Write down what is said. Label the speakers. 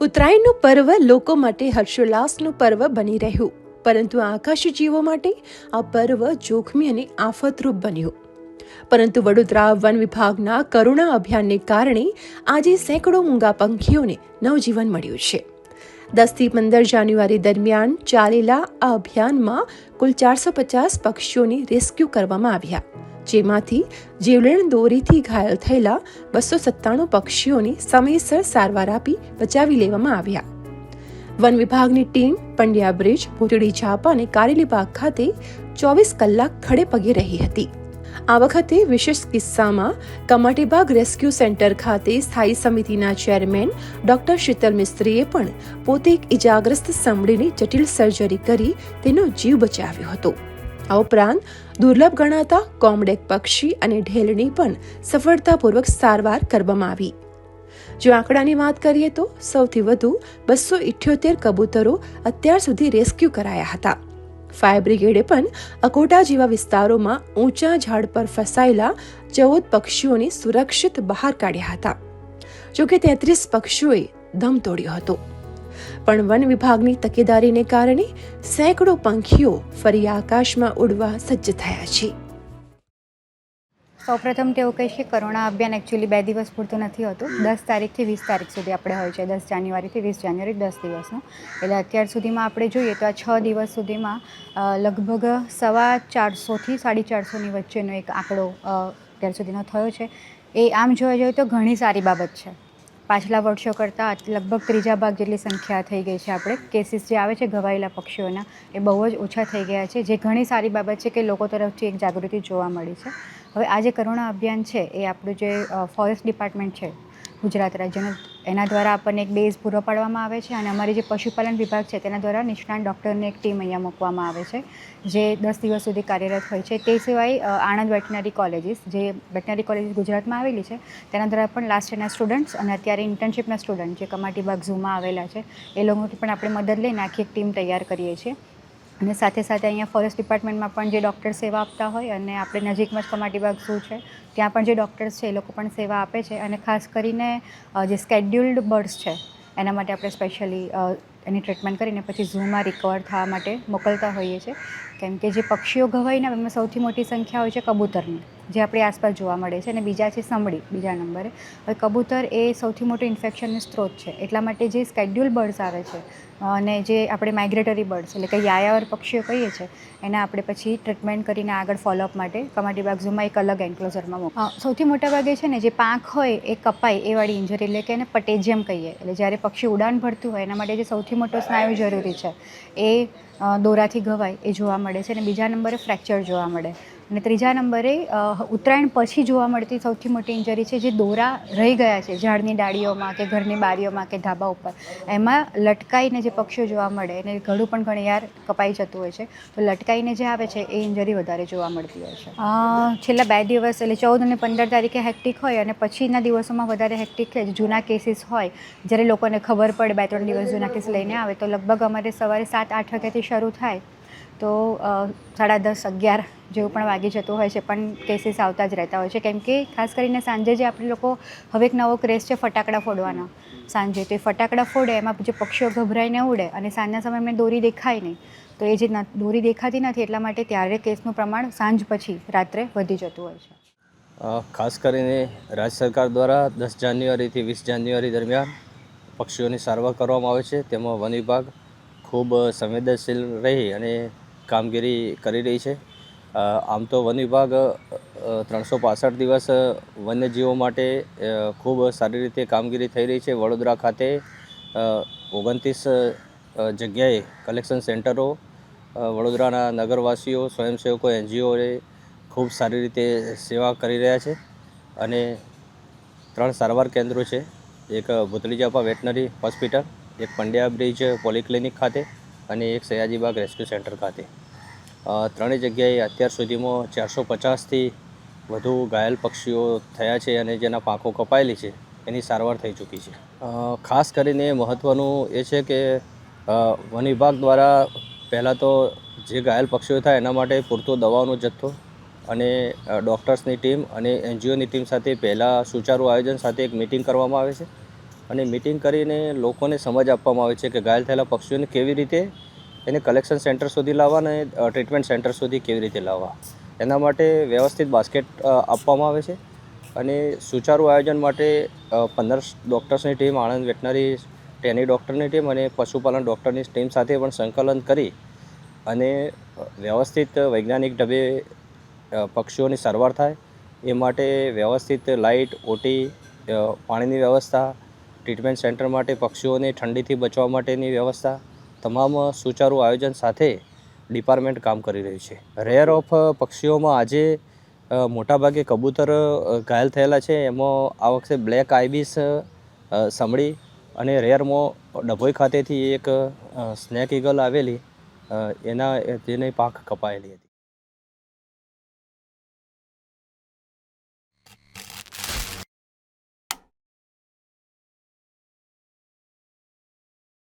Speaker 1: ઉત્તરાયણનું પર્વ લોકો માટે હર્ષોલ્લાસનું પર્વ બની રહ્યું. પરંતુ આકાશી જીવો માટે આ પર્વ જોખમી અને આફતરૂપ બન્યું. પરંતુ વડોદરા વન વિભાગના કરુણા અભિયાનને કારણે આજે સેંકડો મૂંગા પંખીઓને નવજીવન મળ્યું છે. દસથી પંદર જાન્યુઆરી દરમિયાન ચાલેલા આ અભિયાનમાં કુલ ચારસો પચાસ પક્ષીઓને રેસ્ક્યુ કરવામાં આવ્યા. જેમાંથી જીવલેણ દોરીથી ઘાયલ થયેલા બસો સત્તાણું પક્ષીઓને સમયસર સારવાર આપી બચાવી લેવામાં આવ્યા. વન વિભાગની ટીમ, પંડ્યા બ્રિજ, ભૂતડી ઝાપા અને કારેલીબાગ ખાતે ચોવીસ કલાક ખડે પગે રહી હતી. આ વખતે વિશેષ કિસ્સામાં કમાટીબાગ રેસ્ક્યુ સેન્ટર ખાતે સ્થાયી સમિતિના ચેરમેન ડોક્ટર શીતલ મિસ્ત્રીએ પણ પોતે એક ઇજાગ્રસ્ત સંભળીની જટિલ સર્જરી કરી તેનો જીવ બચાવ્યો હતો. આ ઉપરાંત દુર્લભ ગણાતા કોમડેક પક્ષી અને ઢેલની પણ સફળતાપૂર્વક સારવાર કરવામાં આવી. જો આંકડાની વાત કરીએ તો સૌથી વધુ બસો ઇઠ્યોતેર કબૂતરો અત્યાર સુધી રેસ્ક્યુ કરાયા હતા. ફાયર બ્રિગેડે પણ અકોટા જેવા વિસ્તારોમાં ઊંચા ઝાડ પર ફસાયેલા ચૌદ પક્ષીઓને સુરક્ષિત બહાર કાઢ્યા હતા. જોકે તેત્રીસ પક્ષીઓએ દમ તોડ્યો હતો. પણ વન વિભાગની તકેદારીને કારણે સેંકડો પંખીઓ ફરી આકાશમાં ઉડવા સજ્જ થયા છે.
Speaker 2: સૌપ્રથમ તેઓ કહે કે કરુણા અભિયાન એકચ્યુઅલી બે દિવસ પૂરતું નથી હોતું. દસ તારીખથી વીસ તારીખ સુધી આપણે હોય છે. દસ જાન્યુઆરીથી વીસ જાન્યુઆરી દસ દિવસનું. એટલે અત્યાર સુધીમાં આપણે જોઈએ તો આ છ દિવસ સુધીમાં લગભગ સવા ચારસોથી સાડી ચારસોની વચ્ચેનો એક આંકડો અત્યાર સુધીનો થયો છે. એ આમ જોવા જઈએ તો ઘણી સારી બાબત છે. પાછલા વર્ષો કરતાં લગભગ ત્રીજા ભાગ જેટલી સંખ્યા થઈ ગઈ છે આપણે. કેસીસ જે આવે છે ઘવાયેલા પક્ષીઓના, એ બહુ જ ઓછા થઈ ગયા છે. જે ઘણી સારી બાબત છે કે લોકો તરફથી એક જાગૃતિ જોવા મળી છે. હવે આ જે કરુણા અભિયાન છે, એ આપણું જે ફોરેસ્ટ ડિપાર્ટમેન્ટ છે ગુજરાત રાજ્યના એના દ્વારા આપણને એક બેઝ પૂરો પાડવામાં આવે છે અને અમારી જે પશુપાલન વિભાગ છે તેના દ્વારા નિષ્ણાત ડૉક્ટરની એક ટીમ અહીંયા મૂકવામાં આવે છે, જે દસ દિવસ સુધી કાર્યરત હોય છે. તે સિવાય આણંદ વેટનરી કોલેજીસ, જે વેટનરી કોલેજીસ ગુજરાતમાં આવેલી છે, તેના દ્વારા પણ લાસ્ટ યરના સ્ટુડન્ટ્સ અને અત્યારે ઇન્ટર્નશિપના સ્ટુડન્ટ જે કમાટીબાગ ઝૂમાં આવેલા છે, એ લોકોથી પણ આપણે મદદ લઈને આખી એક ટીમ તૈયાર કરીએ છીએ. અને સાથે સાથે અહીંયા ફોરેસ્ટ ડિપાર્ટમેન્ટમાં પણ જે ડૉક્ટર સેવા આપતા હોય અને આપણે નજીકમાં જ કમાટીબાગ ઝૂ છે, ત્યાં પણ જે ડૉક્ટર્સ છે એ લોકો પણ સેવા આપે છે અને ખાસ કરીને જે સ્કેડ્યુલ્ડ બર્ડ્સ છે, એના માટે આપણે સ્પેશિયલી એની ટ્રીટમેન્ટ કરીને પછી ઝૂમાં રિકવર થવા માટે મોકલતા હોઈએ છીએ. કેમ કે જે પક્ષીઓ ઘવાઈને એમાં સૌથી મોટી સંખ્યા હોય છે કબૂતરની. જે આપણી આસપાસ જોવા મળે છે અને બીજા છે સમડી બીજા નંબરે. હવે કબૂતર એ સૌથી મોટું ઇન્ફેક્શનનો સ્ત્રોત છે. એટલા માટે જે સ્કેડ્યુલ બર્ડ્સ આવે છે, અને જે આપણે માઇગ્રેટરી બર્ડ્સ એટલે કે યાયાવર પક્ષીઓ કહીએ છીએ એના આપણે પછી ટ્રીટમેન્ટ કરીને આગળ ફોલોઅપ માટે કમાટીબાગ ઝૂમાં એક અલગ એન્ક્લોઝરમાં મૂક સૌથી મોટા ભાગે છે ને જે પાંખ હોય એ કપાય એ વાળી ઇન્જરી એટલે કે એને પટેજિયમ કહીએ. એટલે જ્યારે પક્ષી ઉડાન ભરતું હોય એના માટે જે સૌથી મોટો સ્નાયુ જરૂરી છે, એ દોરાથી ઘવાય એ જોવા મળે છે અને બીજા નંબરે ફ્રેક્ચર જોવા મળે. અને ત્રીજા નંબરે ઉત્તરાયણ પછી જોવા મળતી સૌથી મોટી ઇન્જરી છે જે દોરા રહી ગયા છે ઝાડની ડાળીઓમાં કે ઘરની બારીઓમાં કે ધાબા ઉપર. એમાં લટકાઈને જે પક્ષીઓ જોવા મળે અને ઘડું પણ ઘણી વાર કપાઈ જતું હોય છે, તો લટકાઈને જે આવે છે એ ઇન્જરી વધારે જોવા મળતી હોય છે. છેલ્લા બે દિવસ એટલે ચૌદ અને પંદર તારીખે હેક્ટિક હોય અને પછીના દિવસોમાં વધારે હેક્ટિક છે જૂના કેસીસ હોય, જ્યારે લોકોને ખબર પડે, બે ત્રણ દિવસ જૂના કેસ લઈને આવે, તો લગભગ અમારે સવારે સાત, આઠ વાગ્યાથી શરૂ થાય તો સાડા દસ, અગિયાર જેવું પણ વાગી જતું હોય છે, પણ કેસીસ આવતા જ રહેતા હોય છે. કેમ કે ખાસ કરીને સાંજે જે આપણે લોકો, હવે એક નવો ક્રેઝ છે ફટાકડા ફોડવાનો. સાંજે તો એ ફટાકડા ફોડે, એમાં જે પક્ષીઓ ગભરાઈને ઉડે અને સાંજના સમયે એમને દોરી દેખાય નહીં. તો એ જે દોરી દેખાતી નથી એટલા માટે ત્યારે કેસનું પ્રમાણ સાંજ પછી રાત્રે વધી જતું હોય છે.
Speaker 3: ખાસ કરીને રાજ્ય સરકાર દ્વારા દસ જાન્યુઆરીથી વીસ જાન્યુઆરી દરમિયાન પક્ષીઓની સારવાર કરવામાં આવે છે. તેમાં વન વિભાગ ખૂબ સંવેદનશીલ રહી અને કામગીરી કરી રહી છે. આમ તો વન વિભાગ ત્રણસો પાસઠ દિવસ વન્યજીવો માટે ખૂબ સારી રીતે કામગીરી થઈ રહી છે. વડોદરા ખાતે ઓગણત્રીસ જગ્યાએ કલેક્શન સેન્ટરો વડોદરાના નગરવાસીઓ, સ્વયંસેવકો, એનજીઓએ ખૂબ સારી રીતે સેવા કરી રહ્યા છે અને ત્રણ સારવાર કેન્દ્રો છે. એક ભૂતળીજાપા વેટનરી હોસ્પિટલ, એક પંડ્યા બ્રિજ પોલિક્લિનિક ખાતે અને એક સયાજીબાગ રેસ્ક્યુ સેન્ટર ખાતે. ત્રણેય જગ્યાએ અત્યાર સુધીમાં ચારસો પચાસથી વધુ ઘાયલ પક્ષીઓ થયા છે અને જેના પાંખો કપાયેલી છે. એની સારવાર થઈ ચૂકી છે. ખાસ કરીને મહત્ત્વનું એ છે કે વન વિભાગ દ્વારા પહેલાં તો જે ઘાયલ પક્ષીઓ થાય એના માટે પૂરતો દવાઓનો જથ્થો અને ડૉક્ટર્સની ટીમ અને એનજીઓની ટીમ સાથે પહેલાં સુચારુ આયોજન સાથે એક મિટિંગ કરવામાં આવે છે. અને મિટિંગ કરીને લોકોને સમજ આપવામાં આવે છે કે ઘાયલ થયેલા પક્ષીઓને કેવી રીતે એને કલેક્શન સેન્ટર સુધી લાવવા અને ટ્રીટમેન્ટ સેન્ટર સુધી કેવી રીતે લાવવા? એના માટે વ્યવસ્થિત બાસ્કેટ આપવામાં આવે છે. અને સુચારુ આયોજન માટે પંદર ડૉક્ટર્સની ટીમ આણંદ વેટનરી ટેની ડૉક્ટરની ટીમ અને પશુપાલન ડૉક્ટરની ટીમ સાથે પણ સંકલન કરી અને વ્યવસ્થિત વૈજ્ઞાનિક ઢબે પક્ષીઓની સારવાર થાય. એ માટે વ્યવસ્થિત લાઇટ, ઓટી પાણીની વ્યવસ્થા ટ્રીટમેન્ટ સેન્ટર માટે પક્ષીઓને ઠંડીથી બચવા માટેની વ્યવસ્થા તમામ સુચારુ આયોજન સાથે ડિપાર્ટમેન્ટ કામ કરી રહ્યું છે. રેર ઓફ પક્ષીઓમાં આજે મોટાભાગે કબૂતર ઘાયલ થયેલા છે. એમાં આ વખતે બ્લેક આઈબીસ અ, અને રેરમાં ડભોઈ ખાતેથી એક સ્નેક ઈગલ આવેલી એના તેની પાંખ કપાયેલી હતી.